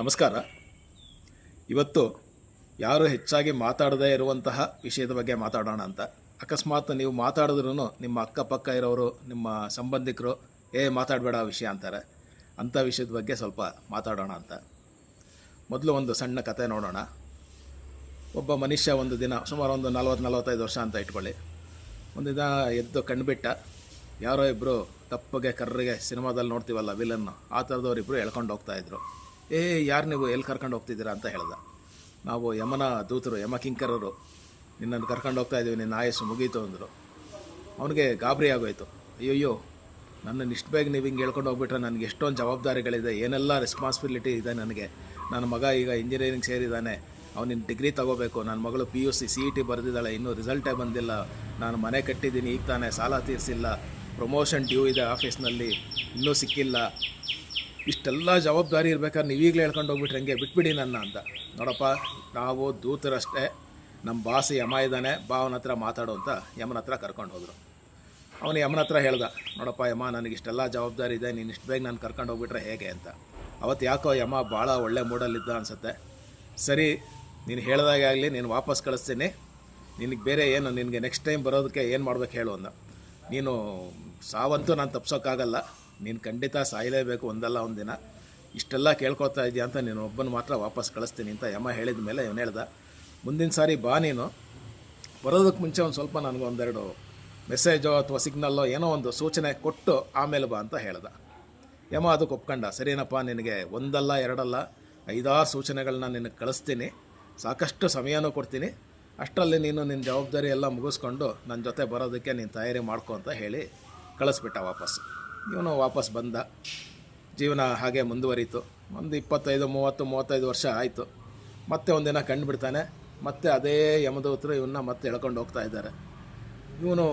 ನಮಸ್ಕಾರ. ಇವತ್ತು ಯಾರು ಹೆಚ್ಚಾಗಿ ಮಾತಾಡದೇ ಇರುವಂತಹ ವಿಷಯದ ಬಗ್ಗೆ ಮಾತಾಡೋಣ ಅಂತ. ಅಕಸ್ಮಾತ್ ನೀವು ಮಾತಾಡಿದ್ರೂ ನಿಮ್ಮ ಅಕ್ಕಪಕ್ಕ ಇರೋರು, ನಿಮ್ಮ ಸಂಬಂಧಿಕರು, ಏ, ಮಾತಾಡಬೇಡ ಆ ವಿಷಯ ಅಂತಾರೆ. ಅಂಥ ವಿಷಯದ ಬಗ್ಗೆ ಸ್ವಲ್ಪ ಮಾತಾಡೋಣ ಅಂತ. ಮೊದಲು ಒಂದು ಸಣ್ಣ ಕತೆ ನೋಡೋಣ. ಒಬ್ಬ ಮನುಷ್ಯ ಒಂದು ದಿನ, ಸುಮಾರು ಒಂದು ನಲ್ವತ್ತು ನಲ್ವತ್ತೈದು ವರ್ಷ ಅಂತ ಇಟ್ಕೊಳ್ಳಿ. ಒಂದು ದಿನ ಎದ್ದು ಕಣ್ಬಿಟ್ಟ ಯಾರೋ ಇಬ್ಬರು ತಪ್ಪಗೆ, ಕರ್ರಿಗೆ ಸಿನಿಮಾದಲ್ಲಿ ನೋಡ್ತೀವಲ್ಲ, ವಿಲನ್ನು, ಆ ಥರದವ್ರು ಇಬ್ಬರು ಎಳ್ಕೊಂಡು ಹೋಗ್ತಾ ಇದ್ರು. ಏ, ಯಾರು ನೀವು ಎಲ್ಲಿ ಕರ್ಕೊಂಡು ಹೋಗ್ತಿದ್ದೀರಾ ಅಂತ ಹೇಳ್ದ. ನಾವು ಯಮನ ದೂತರು, ಯಮ ಕಿಂಕರರು ನಿನ್ನನ್ನು ಕರ್ಕೊಂಡು ಹೋಗ್ತಾ ಇದ್ದೀವಿ, ನಿನ್ನ ಆಯಸ್ಸು ಮುಗೀತು ಅಂದರು. ಅವನಿಗೆ ಗಾಬರಿ ಆಗೋಯ್ತು. ಅಯ್ಯಯ್ಯೋ ನನ್ನನ್ನು ಇಷ್ಟು ಬೇಗ ನೀವು ಹಿಂಗೆ ಹೇಳ್ಕೊಂಡು ಹೋಗ್ಬಿಟ್ರೆ ನನಗೆ ಎಷ್ಟೊಂದು ಜವಾಬ್ದಾರಿಗಳಿದೆ, ಏನೆಲ್ಲ ರೆಸ್ಪಾನ್ಸಿಬಿಲಿಟಿ ಇದೆ ನನಗೆ. ನನ್ನ ಮಗ ಈಗ ಇಂಜಿನಿಯರಿಂಗ್ ಸೇರಿದ್ದಾನೆ ಅವನಿನ್ನು ಡಿಗ್ರಿ ತಗೋಬೇಕು ನನ್ನ ಮಗಳು P U C C E T ಬರೆದಿದ್ದಾಳೆ, ಇನ್ನೂ ರಿಸಲ್ಟೇ ಬಂದಿಲ್ಲ. ನಾನು ಮನೆ ಕಟ್ಟಿದ್ದೀನಿ, ಈಗ ತಾನೇ ಸಾಲ ತೀರಿಸಿಲ್ಲ. ಪ್ರಮೋಷನ್ ಡ್ಯೂ ಇದೆ ಆಫೀಸ್ನಲ್ಲಿ ಇನ್ನೂ ಸಿಕ್ಕಿಲ್ಲ. ಇಷ್ಟೆಲ್ಲ ಜವಾಬ್ದಾರಿ ಇರ್ಬೇಕಾದ್ರೆ ನೀವು ಈಗಲೇ ಹೇಳ್ಕೊಂಡು ಹೋಗ್ಬಿಟ್ರೆ ಹಂಗೆ? ಬಿಟ್ಬಿಡಿ ನನ್ನ ಅಂತ. ನೋಡಪ್ಪ, ನಾವು ದೂತರಷ್ಟೇ. ನಮ್ಮ ಬಾಸ್ ಯಮ ಇದ್ದಾನೆ ಬಾ ಅವನ ಹತ್ರ ಮಾತಾಡು ಅಂತ ಯಮನ ಹತ್ರ ಕರ್ಕೊಂಡು ಹೋದರು. ಅವನು ಯಮನ ಹತ್ರ ಹೇಳ್ದ, ನೋಡಪ್ಪ ಯಮ, ನನಗೆ ಇಷ್ಟೆಲ್ಲ ಜವಾಬ್ದಾರಿ ಇದೆ, ನೀನು ಇಷ್ಟು ಬೇಗ ನಾನು ಕರ್ಕೊಂಡು ಹೋಗ್ಬಿಟ್ರೆ ಹೇಗೆ ಅಂತ. ಅವತ್ತು ಯಾಕೋ ಯಮ ಭಾಳ ಒಳ್ಳೆ ಮೂಡಲ್ಲಿದ್ದ ಅನಿಸುತ್ತೆ. ಸರಿ, ನೀನು ಹೇಳ್ದಾಗೆ ಆಗಲಿ, ನೀನು ವಾಪಸ್ ಕಳಿಸ್ತೀನಿ. ನಿನಗೆ ಬೇರೆ ಏನು, ನಿನಗೆ ನೆಕ್ಸ್ಟ್ ಟೈಮ್ ಬರೋದಕ್ಕೆ ಏನು ಮಾಡ್ಬೇಕು ಹೇಳು ಅಂದ. ನೀನು ಸಾವಂತೂ ನಾನು ತಪ್ಸೋಕ್ಕಾಗಲ್ಲ. ನೀನು ಖಂಡಿತ ಸಾಯಲೇಬೇಕು ಒಂದಲ್ಲ ಒಂದು ದಿನ ಇಷ್ಟೆಲ್ಲ ಕೇಳ್ಕೊತಾ ಇದೆಯಾ ಅಂತ ನೀನು ಒಬ್ಬನ ಮಾತ್ರ ವಾಪಸ್ ಕಳಿಸ್ತೀನಿ ಅಂತ ಯಮ ಹೇಳಿದ ಮೇಲೆ ಇವನು ಹೇಳ್ದ, ಮುಂದಿನ ಸಾರಿ ಬಾ ನೀನು. ಬರೋದಕ್ಕೆ ಮುಂಚೆ ಒಂದು ಸ್ವಲ್ಪ ನನಗೊಂದೆರಡು ಮೆಸೇಜೋ ಅಥವಾ ಸಿಗ್ನಲ್ಲೋ ಏನೋ ಒಂದು ಸೂಚನೆ ಕೊಟ್ಟು ಆಮೇಲೆ ಬಾ ಅಂತ ಹೇಳ್ದ. ಯಮ ಅದಕ್ಕೆ ಒಪ್ಕೊಂಡ, ಸರಿನಪ್ಪ, ನಿನಗೆ ಒಂದಲ್ಲ, ಎರಡಲ್ಲ, ಐದಾರು ಸೂಚನೆಗಳನ್ನ ನಿನಗೆ ಕಳಿಸ್ತೀನಿ. ಸಾಕಷ್ಟು ಸಮಯನೂ ಕೊಡ್ತೀನಿ. ಅಷ್ಟರಲ್ಲಿ ನೀನು ನಿನ್ನ ಜವಾಬ್ದಾರಿ ಎಲ್ಲ ಮುಗಿಸ್ಕೊಂಡು ನನ್ನ ಜೊತೆ ಬರೋದಕ್ಕೆ ನೀನು ತಯಾರಿ ಮಾಡ್ಕೊ ಅಂತ ಹೇಳಿ ಕಳಿಸ್ಬಿಟ್ಟ ವಾಪಸ್ ಇವನು ವಾಪಸ್ ಬಂದ. ಜೀವನ ಹಾಗೆ ಮುಂದುವರಿತು ಒಂದು ಇಪ್ಪತ್ತೈದು, ಮೂವತ್ತು, ಮೂವತ್ತೈದು ವರ್ಷ ಆಯಿತು. ಮತ್ತೆ ಒಂದಿನ ಕಂಡುಬಿಡ್ತಾನೆ. ಮತ್ತೆ ಅದೇ ಯಮದೂತರು ಇವನ್ನ ಮತ್ತೆ ಎಳ್ಕೊಂಡು ಹೋಗ್ತಾ ಇದ್ದಾರೆ. ಇವನು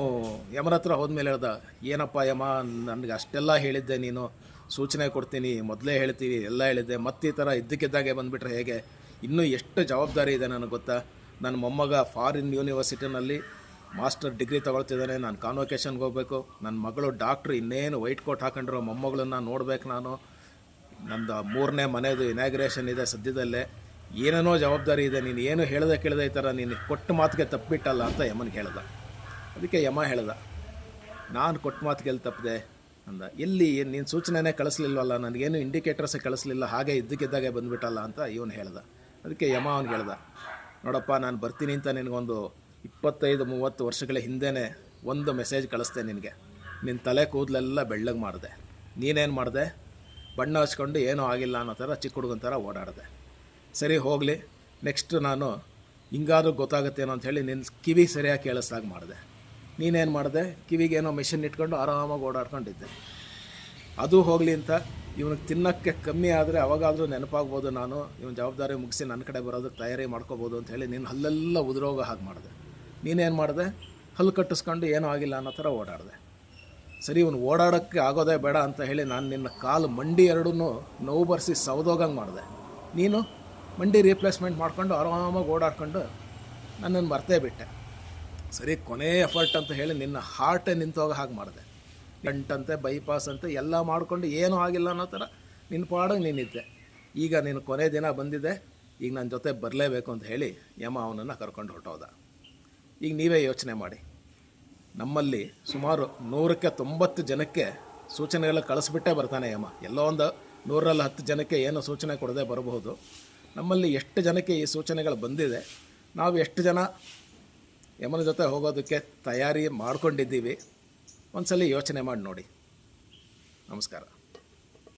ಯಮನ ಹತ್ರ ಹೋದ್ಮೇಲೆ ಹೇಳ್ದ, ಏನಪ್ಪ ಯಮ, ನನಗೆ ಅಷ್ಟೆಲ್ಲ ಹೇಳಿದ್ದೆ ನೀನು. ಸೂಚನೆ ಕೊಡ್ತೀನಿ, ಮೊದಲೇ ಹೇಳ್ತೀನಿ ಎಲ್ಲ ಹೇಳಿದ್ದೆ. ಮತ್ತೆ ಈ ಥರ ಇದ್ದಕ್ಕಿದ್ದಾಗೆ ಬಂದುಬಿಟ್ರೆ ಹೇಗೆ? ಇನ್ನೂ ಎಷ್ಟು ಜವಾಬ್ದಾರಿ ಇದೆ ನನಗೆ ಗೊತ್ತಾ? ನನ್ನ ಮೊಮ್ಮಗ ಫಾರಿನ್ ಯೂನಿವರ್ಸಿಟಿನಲ್ಲಿ ಮಾಸ್ಟರ್ ಡಿಗ್ರಿ ತಗೊಳ್ತಿದ್ದಾನೆ, ನಾನು ಕಾನ್ವೊಕೇಶನ್ಗೆ ಹೋಗಬೇಕು. ನನ್ನ ಮಗಳು ಡಾಕ್ಟ್ರು ಇನ್ನೇನು ವೈಟ್ ಕೋಟ್ ಹಾಕೊಂಡಿರೋ ಮೊಮ್ಮಗಳನ್ನ ನೋಡ್ಬೇಕು ನಾನು. ನಂದು ಮೂರನೇ ಮನೆಯದು ಇನಾಗ್ರೇಷನ್ ಇದೆ ಸದ್ಯದಲ್ಲೇ. ಏನೇನೋ ಜವಾಬ್ದಾರಿ ಇದೆ, ನೀನು ಏನು ಹೇಳ್ದೆ ಕೇಳಿದೆ ಈ ಥರ ನೀನು ಕೊಟ್ಟ ಮಾತಿಗೆ ತಪ್ಪಿಟ್ಟಲ್ಲ ಅಂತ ಯಮನ್ಗೆ ಹೇಳ್ದ. ಅದಕ್ಕೆ ಯಮ ಹೇಳ್ದ, ನಾನು ಕೊಟ್ಟ ಮಾತಿಗೆ ಎಲ್ಲಿ ತಪ್ಪಿದೆ ಅಂದ. ಎಲ್ಲಿ ನೀನು ಸೂಚನೆನೇ ಕಳಿಸ್ಲಿಲ್ವಲ್ಲ, ನನಗೇನು ಇಂಡಿಕೇಟರ್ಸೇ ಕಳಿಸ್ಲಿಲ್ಲ, ಹಾಗೆ ಇದ್ದಕ್ಕಿದ್ದಾಗೆ ಬಂದುಬಿಟ್ಟಲ್ಲ ಅಂತ ಇವನು ಹೇಳ್ದ. ಅದಕ್ಕೆ ಯಮ ಅವ್ನು ಹೇಳ್ದ, ನೋಡಪ್ಪ ನಾನು ಬರ್ತೀನಿ ಅಂತ ನಿನಗೊಂದು ಇಪ್ಪತ್ತೈದು, ಮೂವತ್ತು ವರ್ಷಗಳ ಹಿಂದೆಯೇ ಒಂದು ಮೆಸೇಜ್ ಕಳಿಸ್ದೆ ನಿನಗೆ. ನಿನ್ನ ತಲೆ ಕೂದಲೆಲ್ಲ ಬೆಳ್ಳಗೆ ಮಾಡಿದೆ. ನೀನೇನು ಮಾಡಿದೆ? ಬಣ್ಣ ಹಚ್ಕೊಂಡು ಏನೂ ಆಗಿಲ್ಲ ಅನ್ನೋ ಥರ ಚಿಕ್ಕ ಹುಡುಗನ ಥರ ಓಡಾಡಿದೆ. ಸರಿ, ಹೋಗಲಿ. ನೆಕ್ಸ್ಟ್ ನಾನು ಹಿಂಗಾದ್ರೂ ಗೊತ್ತಾಗುತ್ತೇನೋ ಅಂಥೇಳಿ ನಿನ್ನ ಕಿವಿ ಸರಿಯಾಗಿ ಕೇಳಿಸ್ದಾಗ ಮಾಡಿದೆ. ನೀನೇನು ಮಾಡಿದೆ? ಕಿವಿಗೇನೋ ಮೆಷಿನ್ ಇಟ್ಕೊಂಡು ಆರಾಮಾಗಿ ಓಡಾಡ್ಕೊಂಡಿದ್ದೆ. ಅದು ಹೋಗಲಿ ಅಂತ. ಇವನಿಗೆ ತಿನ್ನೋಕ್ಕೆ ಕಮ್ಮಿ ಆದರೆ ಅವಾಗಾದರೂ ನೆನಪಾಗ್ಬೋದು ನಾನು. ಇವನ ಜವಾಬ್ದಾರಿ ಮುಗಿಸಿ ನನ್ನ ಕಡೆ ಬರೋದಕ್ಕೆ ತಯಾರಿ ಮಾಡ್ಕೋಬೋದು ಅಂತ ಹೇಳಿ ನೀನು ಅಲ್ಲೆಲ್ಲ ಉದುರೋಗ ಹಾಗೆ ಮಾಡಿದೆ. ನೀನೇನು ಮಾಡಿದೆ? ಹಲ್ಲು ಕಟ್ಟಿಸ್ಕೊಂಡು ಏನೂ ಆಗಿಲ್ಲ ಅನ್ನೋ ಥರ ಓಡಾಡಿದೆ. ಸರಿ, ಇವನು ಓಡಾಡೋಕ್ಕೆ ಆಗೋದೇ ಬೇಡ ಅಂತ ಹೇಳಿ ನಾನು ನಿನ್ನ ಕಾಲು ಮಂಡಿ ಎರಡೂ ನೋವು ಬರ್ಸಿ ಸೌದೋಗಂಗೆ ಮಾಡಿದೆ. ನೀನು ಮಂಡಿ ರೀಪ್ಲೇಸ್ಮೆಂಟ್ ಮಾಡ್ಕೊಂಡು ಆರಾಮಾಗಿ ಓಡಾಡ್ಕೊಂಡು ನನ್ನನ್ನು ಮರ್ತೇ ಬಿಟ್ಟೆ. ಸರಿ, ಕೊನೆ ಎಫರ್ಟ್ ಅಂತ ಹೇಳಿ ನಿನ್ನ ಹಾರ್ಟೇ ನಿಂತೋಗ ಹಾಗೆ ಮಾಡಿದೆ. ಗಂಟಂತೆ ಬೈಪಾಸ್ ಅಂತೆ, ಎಲ್ಲ ಮಾಡಿಕೊಂಡು ಏನೂ ಆಗಿಲ್ಲ ಅನ್ನೋ ಥರ ನಿನ್ನ ಪಾಡಂಗೆ ನೀನಿದ್ದೆ ಈಗ ನೀನು ಕೊನೆ ದಿನ ಬಂದಿದೆ, ಈಗ ನನ್ನ ಜೊತೆ ಬರಲೇಬೇಕು ಅಂತ ಹೇಳಿ ಯಮ ಅವನನ್ನು ಕರ್ಕೊಂಡು ಹೊರಟೋದ. ಈಗ ನೀವೇ ಯೋಚನೆ ಮಾಡಿ. ನಮ್ಮಲ್ಲಿ ಸುಮಾರು ನೂರಕ್ಕೆ ತೊಂಬತ್ತು ಜನಕ್ಕೆ ಸೂಚನೆಗಳ ಕಳಿಸ್ಬಿಟ್ಟೇ ಬರ್ತಾನೆ ಯಮ. ಎಲ್ಲೋ ಒಂದು ನೂರಲ್ಲಿ ಹತ್ತು ಜನಕ್ಕೆ ಏನು ಸೂಚನೆ ಕೊಡದೆ ಬರಬಹುದು. ನಮ್ಮಲ್ಲಿ ಎಷ್ಟು ಜನಕ್ಕೆ ಈ ಸೂಚನೆಗಳು ಬಂದಿದೆ? ನಾವು ಎಷ್ಟು ಜನ ಯಮನ ಜೊತೆ ಹೋಗೋದಕ್ಕೆ ತಯಾರಿ ಮಾಡ್ಕೊಂಡಿದ್ದೀವಿ? ಒಂದ್ಸಲ ಯೋಚನೆ ಮಾಡಿ ನೋಡಿ. ನಮಸ್ಕಾರ.